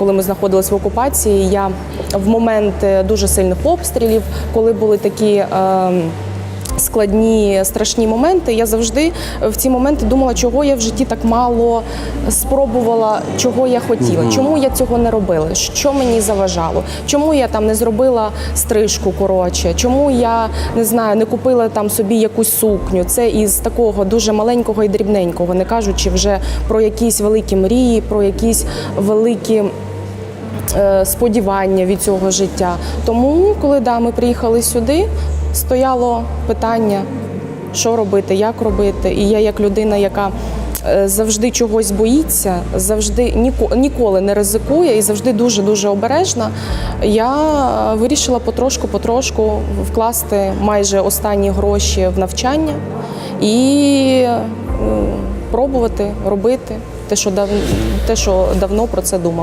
Коли ми знаходились в окупації, я в момент е, дуже сильних обстрілів, коли були такі. Е, Складні страшні моменти. Я завжди в ці моменти думала, чого я в житті так мало спробувала, чого я хотіла, чому я цього не робила, що мені заважало, чому я там не зробила стрижку коротше, чому я не знаю, не купила там собі якусь сукню. Це із такого дуже маленького і дрібненького, не кажучи вже про якісь великі мрії, про якісь великі е, сподівання від цього життя. Тому, коли да, ми приїхали сюди, стояло питання, що робити, як робити. І я, як людина, яка е, завжди чогось боїться, завжди ніко- ніколи не ризикує і завжди дуже дуже обережна. Я е, вирішила потрошку-потрошку вкласти майже останні гроші в навчання і е, пробувати робити те, що дав, те, що давно про це думала.